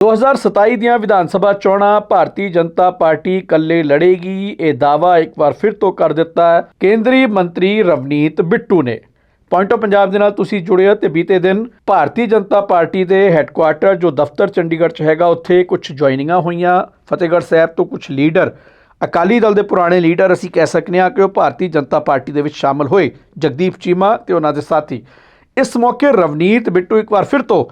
2027 ਦੀਆਂ ਵਿਧਾਨ ਸਭਾ ਚੋਣਾਂ ਭਾਰਤੀ ਜਨਤਾ ਪਾਰਟੀ ਇਕੱਲੇ ਲੜੇਗੀ। ਇਹ ਦਾਅਵਾ ਇੱਕ ਵਾਰ ਫਿਰ ਤੋਂ ਕਰ ਦਿੱਤਾ ਕੇਂਦਰੀ ਮੰਤਰੀ ਰਵਨੀਤ ਬਿੱਟੂ ਨੇ। ਪੁਆਇੰਟ ਆਫ ਪੰਜਾਬ ਦੇ ਨਾਲ ਤੁਸੀਂ ਜੁੜੇ ਹੋ ਤੇ ਬੀਤੇ ਦਿਨ ਭਾਰਤੀ ਜਨਤਾ ਪਾਰਟੀ ਦੇ ਹੈੱਡਕੁਆਰਟਰ ਜੋ ਦਫ਼ਤਰ ਚੰਡੀਗੜ੍ਹ 'ਚ ਹੈਗਾ, ਉੱਥੇ ਕੁਝ ਜੁਆਇਨਿੰਗਾਂ ਹੋਈਆਂ। ਫਤਿਹਗੜ੍ਹ ਸਾਹਿਬ ਤੋਂ ਕੁਝ ਲੀਡਰ, ਅਕਾਲੀ ਦਲ ਦੇ ਪੁਰਾਣੇ ਲੀਡਰ ਅਸੀਂ ਕਹਿ ਸਕਨੇ ਹਾਂ ਕਿ ਉਹ ਭਾਰਤੀ ਜਨਤਾ ਪਾਰਟੀ ਦੇ ਵਿੱਚ ਸ਼ਾਮਲ ਹੋਏ। ਜਗਦੀਪ ਚੀਮਾ ਤੇ ਉਹਨਾਂ ਦੇ ਸਾਥੀ। ਇਸ ਮੌਕੇ ਰਵਨੀਤ ਬਿੱਟੂ ਇੱਕ ਵਾਰ ਫਿਰ ਤੋਂ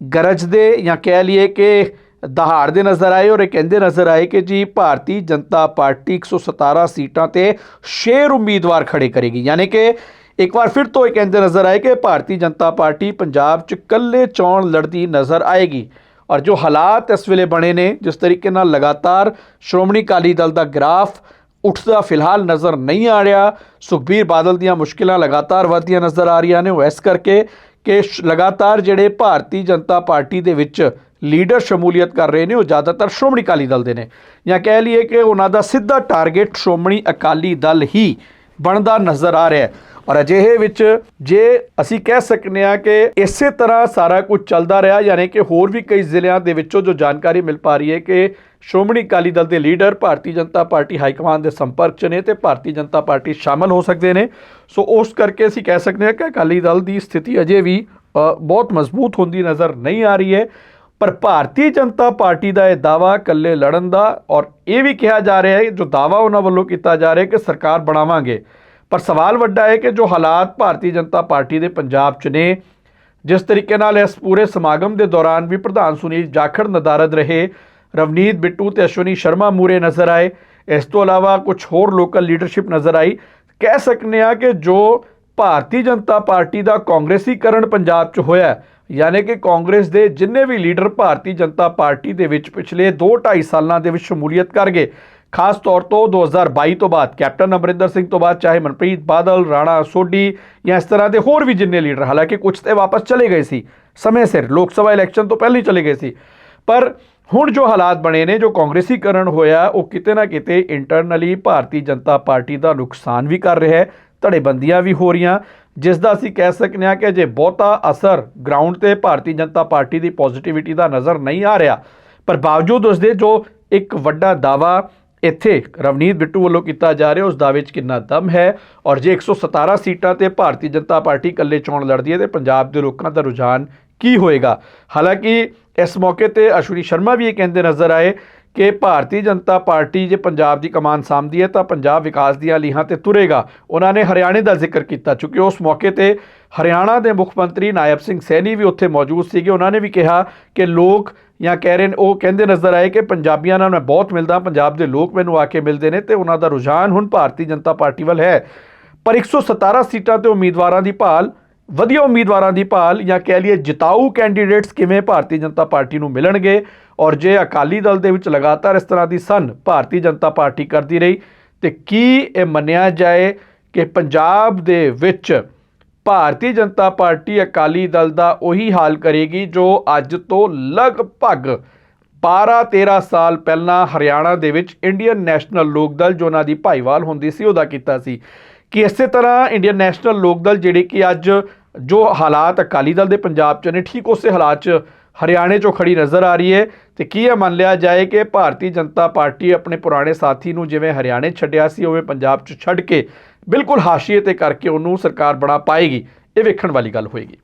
ਗਰਜਦੇ ਜਾਂ ਕਹਿ ਲਈਏ ਕਿ ਦਹਾੜਦੇ ਨਜ਼ਰ ਆਏ ਔਰ ਇਹ ਕਹਿੰਦੇ ਨਜ਼ਰ ਆਏ ਕਿ ਜੀ ਭਾਰਤੀ ਜਨਤਾ ਪਾਰਟੀ 117 ਸੀਟਾਂ ਤੇ ਸ਼ੇਰ ਉਮੀਦਵਾਰ ਖੜੇ ਕਰੇਗੀ। ਯਾਨੀ ਕਿ ਇੱਕ ਵਾਰ ਫਿਰ ਤੋਂ ਇਹ ਕਹਿੰਦੇ ਨਜ਼ਰ ਆਏ ਕਿ ਭਾਰਤੀ ਜਨਤਾ ਪਾਰਟੀ ਪੰਜਾਬ 'ਚ ਇਕੱਲੇ ਚੋਣ ਲੜਦੀ ਨਜ਼ਰ ਆਏਗੀ ਔਰ ਜੋ ਹਾਲਾਤ ਇਸ ਵੇਲੇ ਬਣੇ ਨੇ, ਜਿਸ ਤਰੀਕੇ ਨਾਲ ਲਗਾਤਾਰ ਸ਼੍ਰੋਮਣੀ ਅਕਾਲੀ ਦਲ ਦਾ ਗ੍ਰਾਫ ਉੱਠਦਾ ਫਿਲਹਾਲ ਨਜ਼ਰ ਨਹੀਂ ਆ ਰਿਹਾ, ਸੁਖਬੀਰ ਬਾਦਲ ਦੀਆਂ ਮੁਸ਼ਕਿਲਾਂ ਲਗਾਤਾਰ ਵਧਦੀਆਂ ਨਜ਼ਰ ਆ ਰਹੀਆਂ ਨੇ, ਉਹ ਇਸ ਕਰਕੇ ਕਿ ਸ਼- ਲਗਾਤਾਰ ਜਿਹੜੇ ਭਾਰਤੀ ਜਨਤਾ ਪਾਰਟੀ ਦੇ ਵਿੱਚ ਲੀਡਰ ਸ਼ਮੂਲੀਅਤ ਕਰ ਰਹੇ ਨੇ, ਉਹ ਜ਼ਿਆਦਾਤਰ ਸ਼੍ਰੋਮਣੀ ਅਕਾਲੀ ਦਲ ਦੇ ਨੇ। ਜਾਂ ਕਹਿ ਲਈਏ ਕਿ ਉਹਨਾਂ ਦਾ ਸਿੱਧਾ ਟਾਰਗੇਟ ਸ਼੍ਰੋਮਣੀ ਅਕਾਲੀ ਦਲ ਹੀ ਬਣਦਾ ਨਜ਼ਰ ਆ ਰਿਹਾ ਹੈ। ਔਰ ਅਜਿਹੇ ਵਿੱਚ ਜੇ ਅਸੀਂ ਕਹਿ ਸਕਨੇ ਆ ਕਿ ਇਸੇ ਤਰ੍ਹਾਂ ਸਾਰਾ ਕੁਝ ਚੱਲਦਾ ਰਿਹਾ, ਯਾਨੀ ਕਿ ਹੋਰ ਵੀ ਕਈ ਜ਼ਿਲ੍ਹਿਆਂ ਦੇ ਵਿੱਚੋਂ ਜੋ ਜਾਣਕਾਰੀ ਮਿਲ ਪਾ ਰਹੀ ਹੈ ਕਿ ਸ਼੍ਰੋਮਣੀ ਅਕਾਲੀ ਦਲ ਦੇ leader Bharatiya Janata Party high command ਦੇ ਸੰਪਰਕ 'ਚ ਨੇ ਤੇ ਭਾਰਤੀ ਜਨਤਾ ਪਾਰਟੀ ਸ਼ਾਮਲ ਹੋ ਸਕਦੇ ਨੇ। ਸੋ ਉਸ ਕਰਕੇ ਅਸੀਂ ਕਹਿ ਸਕਦੇ ਹਾਂ ਕਿ ਅਕਾਲੀ ਦਲ ਦੀ ਸਥਿਤੀ ਅਜੇ ਵੀ ਬਹੁਤ ਮਜ਼ਬੂਤ ਹੁੰਦੀ ਨਜ਼ਰ ਨਹੀਂ ਆ ਰਹੀ ਹੈ। ਪਰ ਭਾਰਤੀ ਜਨਤਾ ਪਾਰਟੀ ਦਾ ਇਹ ਦਾਵਾ ਇਕੱਲੇ ਲੜਨ ਦਾ ਔਰ ਇਹ ਵੀ ਕਿਹਾ ਜਾ ਰਿਹਾ ਹੈ, ਜੋ ਦਾਵਾ ਉਹਨਾਂ ਵੱਲੋਂ ਕੀਤਾ ਜਾ ਰਿਹਾ ਹੈ ਕਿ ਸਰਕਾਰ ਬਣਾਵਾਂਗੇ। ਪਰ ਸਵਾਲ ਵੱਡਾ ਹੈ ਕਿ ਜੋ ਹਾਲਾਤ ਭਾਰਤੀ ਜਨਤਾ ਪਾਰਟੀ ਦੇ ਪੰਜਾਬ 'ਚ ਨੇ, ਜਿਸ ਤਰੀਕੇ ਨਾਲ ਇਸ ਪੂਰੇ ਸਮਾਗਮ ਦੇ ਦੌਰਾਨ ਵੀ ਪ੍ਰਧਾਨ ਸੁਨੀਲ ਜਾਖੜ ਨਦਾਰਦ ਰਹੇ ਰਵਨੀਤ ਬਿੱਟੂ ਤੇ ਅਸ਼ਵਨੀ ਸ਼ਰਮਾ ਮੂਰੇ ਨਜ਼ਰ ਆਏ। ਇਸ ਤੋਂ ਇਲਾਵਾ ਕੁਝ ਹੋਰ ਲੋਕਲ ਲੀਡਰਸ਼ਿਪ ਨਜ਼ਰ ਆਈ। ਕਹਿ ਸਕਨੇ ਆ ਕਿ ਜੋ ਭਾਰਤੀ ਜਨਤਾ ਪਾਰਟੀ ਦਾ ਕਾਂਗਰਸੀਕਰਨ ਪੰਜਾਬ 'ਚ ਹੋਇਆ ਯਾਨੀ ਕਿ ਕਾਂਗਰਸ ਦੇ ਜਿੰਨੇ ਵੀ ਲੀਡਰ ਭਾਰਤੀ ਜਨਤਾ ਪਾਰਟੀ ਦੇ ਵਿੱਚ ਪਿਛਲੇ 2-2.5 ਸਾਲਾਂ ਦੇ ਵਿੱਚ ਸ਼ਮੂਲੀਅਤ ਕਰ ਗਏ। ਖਾਸ ਤੌਰ ਤੋਂ 2022 ਤੋਂ ਬਾਅਦ ਕੈਪਟਨ ਅਮਰਿੰਦਰ ਸਿੰਘ ਤੋਂ ਬਾਅਦ, ਚਾਹੇ ਮਨਪ੍ਰੀਤ ਬਾਦਲ, ਰਾਣਾ ਸੋਢੀ ਜਾਂ ਇਸ ਤਰ੍ਹਾਂ ਦੇ ਹੋਰ ਵੀ ਜਿੰਨੇ ਲੀਡਰ, ਹਾਲਾਂਕਿ ਕੁਝ ਤੇ ਵਾਪਸ ਚਲੇ ਗਏ ਸੀ। ਸਮੇਂ ਸਿਰ ਲੋਕ ਸਭਾ ਇਲੈਕਸ਼ਨ ਤੋਂ ਪਹਿਲਾਂ ਹੀ ਚਲੇ ਗਏ ਸੀ। ਪਰ ਹੁਣ ਜੋ ਹਾਲਾਤ ਬਣੇ ਨੇ, ਜੋ ਕਾਂਗਰਸੀਕਰਨ ਹੋਇਆ, ਉਹ ਕਿਤੇ ਨਾ ਕਿਤੇ ਇੰਟਰਨਲੀ ਭਾਰਤੀ ਜਨਤਾ ਪਾਰਟੀ ਦਾ ਨੁਕਸਾਨ ਵੀ ਕਰ ਰਿਹਾ ਹੈ, ਧੜੇਬੰਦੀਆਂ ਵੀ ਹੋ ਰਹੀਆਂ। ਜਿਸ ਦਾ ਅਸੀਂ ਕਹਿ ਸਕਦੇ ਹਾਂ ਕਿ ਜੇ ਬਹੁਤਾ ਅਸਰ ਗਰਾਊਂਡ ਤੇ ਭਾਰਤੀ ਜਨਤਾ ਪਾਰਟੀ ਦੀ ਪੋਜ਼ਿਟਿਵਿਟੀ ਦਾ ਨਜ਼ਰ ਨਹੀਂ ਆ ਰਿਹਾ। ਪਰ ਬਾਵਜੂਦ ਉਸ ਦੇ ਜੋ ਇੱਕ ਵੱਡਾ ਦਾਵਾ ਇੱਥੇ ਰਵਨੀਤ ਬਿੱਟੂ ਵੱਲੋਂ ਕੀਤਾ ਜਾ ਰਿਹਾ, ਉਸ ਦਾਅਵੇ 'ਚ ਕਿੰਨਾ ਦਮ ਹੈ ਔਰ ਜੇ 117 ਸੀਟਾਂ ਤੇ ਭਾਰਤੀ ਜਨਤਾ ਪਾਰਟੀ ਇਕੱਲੇ ਚੋਣ ਲੜਦੀ ਹੈ ਤੇ ਪੰਜਾਬ ਦੇ ਲੋਕਾਂ ਦਾ ਰੁਝਾਨ ਕੀ ਹੋਏਗਾ? ਹਾਲਾਂਕਿ, ਇਸ ਮੌਕੇ ਤੇ ਅਸ਼ਵਨੀ ਸ਼ਰਮਾ ਵੀ ਇਹ ਕਹਿੰਦੇ ਨਜ਼ਰ ਆਏ ਕਿ ਭਾਰਤੀ ਜਨਤਾ ਪਾਰਟੀ ਜੇ ਪੰਜਾਬ ਦੀ ਕਮਾਨ ਸਾਂਭਦੀ ਹੈ ਤਾਂ ਪੰਜਾਬ ਵਿਕਾਸ ਦੀਆਂ ਲੀਹਾਂ ਤੇ ਤੁਰੇਗਾ। ਉਹਨਾਂ ਨੇ ਹਰਿਆਣੇ ਦਾ ਜ਼ਿਕਰ ਕੀਤਾ, ਕਿਉਂਕਿ ਉਸ ਮੌਕੇ ਤੇ ਹਰਿਆਣਾ ਦੇ ਮੁੱਖ ਮੰਤਰੀ ਨਾਇਬ ਸਿੰਘ ਸੈਣੀ ਵੀ ਉੱਥੇ ਮੌਜੂਦ ਸੀਗੇ। ਉਹਨਾਂ ਨੇ ਵੀ ਕਿਹਾ ਕਿ ਲੋਕ ਜਾਂ ਕਹਿ ਰਹੇ ਨੇ, ਉਹ ਕਹਿੰਦੇ ਨਜ਼ਰ ਆਏ ਕਿ ਪੰਜਾਬੀਆਂ ਨਾਲ ਮੈਂ ਬਹੁਤ ਮਿਲਦਾ, ਪੰਜਾਬ ਦੇ ਲੋਕ ਮੈਨੂੰ ਆ ਕੇ ਮਿਲਦੇ ਨੇ ਤੇ ਉਹਨਾਂ ਦਾ ਰੁਝਾਨ ਹੁਣ ਭਾਰਤੀ ਜਨਤਾ ਪਾਰਟੀ ਵੱਲ ਹੈ। ਪਰ 117 ਸੀਟਾਂ ਤੇ ਉਮੀਦਵਾਰਾਂ ਦੀ ਭਾਲ ਵਧੀਆ ਉਮੀਦਵਾਰਾਂ ਦੀ ਭਾਲ ਜਾਂ ਕਹਿ ਲਈਏ ਜਿਤਾਊ ਕੈਂਡੀਡੇਟਸ ਕਿਵੇਂ ਭਾਰਤੀ ਜਨਤਾ ਪਾਰਟੀ ਨੂੰ ਮਿਲਣਗੇ? ਔਰ ਜੇ ਅਕਾਲੀ ਦਲ ਦੇ ਵਿੱਚ ਲਗਾਤਾਰ ਇਸ ਤਰ੍ਹਾਂ ਦੀ ਸਨ, ਭਾਰਤੀ ਜਨਤਾ ਪਾਰਟੀ ਕਰਦੀ ਰਹੀ, ਤੇ ਕੀ ਇਹ ਮੰਨਿਆ ਜਾਏ ਕਿ ਪੰਜਾਬ ਦੇ ਵਿੱਚ ਭਾਰਤੀ ਜਨਤਾ ਪਾਰਟੀ ਅਕਾਲੀ ਦਲ ਦਾ ਉਹੀ ਹਾਲ ਕਰੇਗੀ ਜੋ ਅੱਜ ਤੋਂ ਲਗਭਗ 12-13 ਸਾਲ ਪਹਿਲਾਂ ਹਰਿਆਣਾ ਦੇ ਵਿੱਚ ਇੰਡੀਅਨ ਨੈਸ਼ਨਲ ਲੋਕ ਦਲ ਜੋ ਉਹਨਾਂ ਦੀ ਭਾਈਵਾਲ ਹੁੰਦੀ ਸੀ, ਉਹਦਾ ਕੀਤਾ ਸੀ। ਕਿ ਇਸੇ ਤਰ੍ਹਾਂ ਇੰਡੀਅਨ ਨੈਸ਼ਨਲ ਲੋਕ ਦਲ ਜਿਹੜੀ ਕਿ ਅੱਜ ਜੋ ਹਾਲਾਤ ਅਕਾਲੀ ਦਲ ਦੇ ਪੰਜਾਬ 'ਚ ਨੇ, ਠੀਕ ਉਸੇ ਹਾਲਾਤ 'ਚ ਹਰਿਆਣੇ 'ਚੋਂ ਖੜੀ ਨਜ਼ਰ ਆ ਰਹੀ ਹੈ। ਤੇ ਕੀ ਇਹ ਮੰਨ ਲਿਆ ਜਾਏ ਕਿ ਭਾਰਤੀ ਜਨਤਾ ਪਾਰਟੀ ਆਪਣੇ ਪੁਰਾਣੇ ਸਾਥੀ ਨੂੰ ਜਿਵੇਂ ਹਰਿਆਣੇ ਛੱਡਿਆ ਸੀ, ਉਵੇਂ ਪੰਜਾਬ 'ਚ ਛੱਡ ਕੇ ਬਿਲਕੁਲ ਹਾਸ਼ੀਏ ਤੇ ਕਰਕੇ ਉਹਨੂੰ ਸਰਕਾਰ ਬਣਾ ਪਾਏਗੀ। ਇਹ ਵੇਖਣ ਵਾਲੀ ਗੱਲ ਹੋਏਗੀ।